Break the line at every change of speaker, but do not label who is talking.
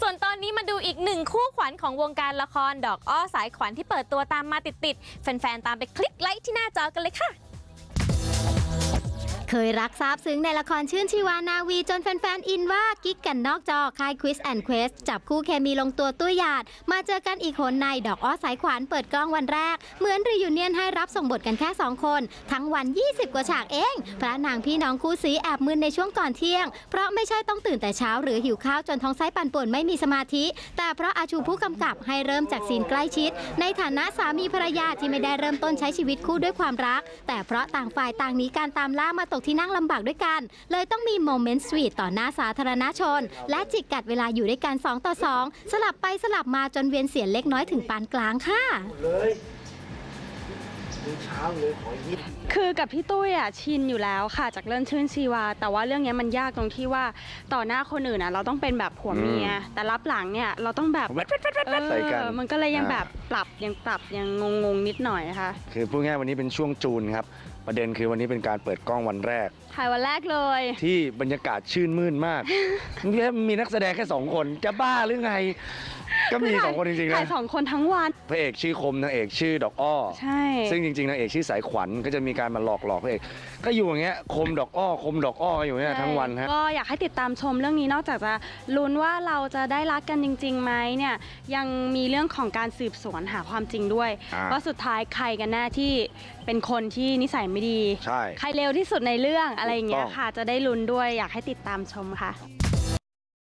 ส่วนตอนนี้มาดูอีกหนึ่งคู่ขวัญของวงการละครดอกอ้อสายขวัญที่เปิดตัวตามมาติดๆแฟนๆตามไปคลิกไลค์ที่หน้าจอกันเลยค่ะ
เคยรักซาบซึ้งในละครชื่นชีวานาวีจนแฟนๆ อินว่ากิ๊กกันนอกจอค่ายควิสแอนด์เควสจับคู่เคมีลงตัวตุ้ยหยาด มาเจอกันอีกคนในดอกอ้อสายขวัญเปิดกล้องวันแรก เหมือนรียูเนียนให้รับส่งบทกันแค่ 2 คน ทั้งวัน 20 กว่าฉากเอง พระนางพี่น้องคู่สีแอบมึนในช่วงก่อนเที่ยง เพราะไม่ใช่ต้องตื่นแต่เช้าหรือหิวข้าวจนท้องไส้ปั่นป่วนไม่มีสมาธิ แต่เพราะอาชูผู้กำกับให้เริ่มจากซีนใกล้ชิด ในฐานะสามีภรรยาที่ไม่ได้เริ่มต้นใช้ชีวิตคู่ด้วยความรัก แต่เพราะต่างฝ่ายต่างหนีการตามล่ามาตกที่นั่งลำบากด้วยกัน เลยต้องมีโมเมนต์สวีทต่อหน้าสาธารณชน และจิกกัดเวลาอยู่ด้วยกัน 2 ต่อ 2 สลับไปสลับมาจนเวียนเสียนเล็กน้อยถึงปานกลางค่ะ
เลยมื้อเช้าเลยขอยิบ
คือกับพี่ตุ้ยอะชินอยู่แล้วค่ะ จากเรื่องชื่นชีวา แต่ว่าเรื่องเนี้ยมันยากตรงที่ว่าต่อหน้าคนอื่นอะเราต้องเป็นแบบผัวเมีย แต่รับหลังเนี่ยเราต้องแบบ
แวดแวดแวดแวด
เอ
แวดใส่กัน
อมันก็เลยยัง
อ่า
แบบปรับยังปรับยังงงๆนิดหน่อยค่ะ
คือพูดง่ายๆวันนี้เป็นช่วงจูนครับ ประเด็นคือวันนี้เป็นการเปิดกล้องวันแรก
ถ่ายวันแรกเลย
ที่บรรยากาศชื่นมื่นมาก มีมีนักแสดงแค่สองคนจะบ้าหรือไง ก็มีสองคนจริงๆ
ถ่า
นะ
ยสองคนทั้งวัน
พระเอกชื่อคมนางเอกชื่อดอกอ้อ
ใช่
ซึ่งจริงๆนางเอกชื่อสายขวัญก็จะมีการมาหลอกหลอกพระเอกก็อยู่อย่างเงี้ยคมดอกอ้อคมดอกอ้ออยู่อย่างเงี้ยทั้งวันฮะ
ก็อยากให้ติดตามชมเรื่องนี้นอกจากจะลุ้นว่าเราจะได้รักกันจริงๆไหมเนี่ยยังมีเรื่องของการสืบสวนหาความจริงด้วย
อ่า
ว่าสุดท้ายใครกันแน่ที่เป็นคนที่นิสัยไม่ดี
ใช่
ใครเร็วที่สุดในเรื่องอะไรอย่างเงี้
ถู
ย
กต้อง
ค่ะ จะได้ลุ้นด้วยอยากให้ติดตามชมค่ะ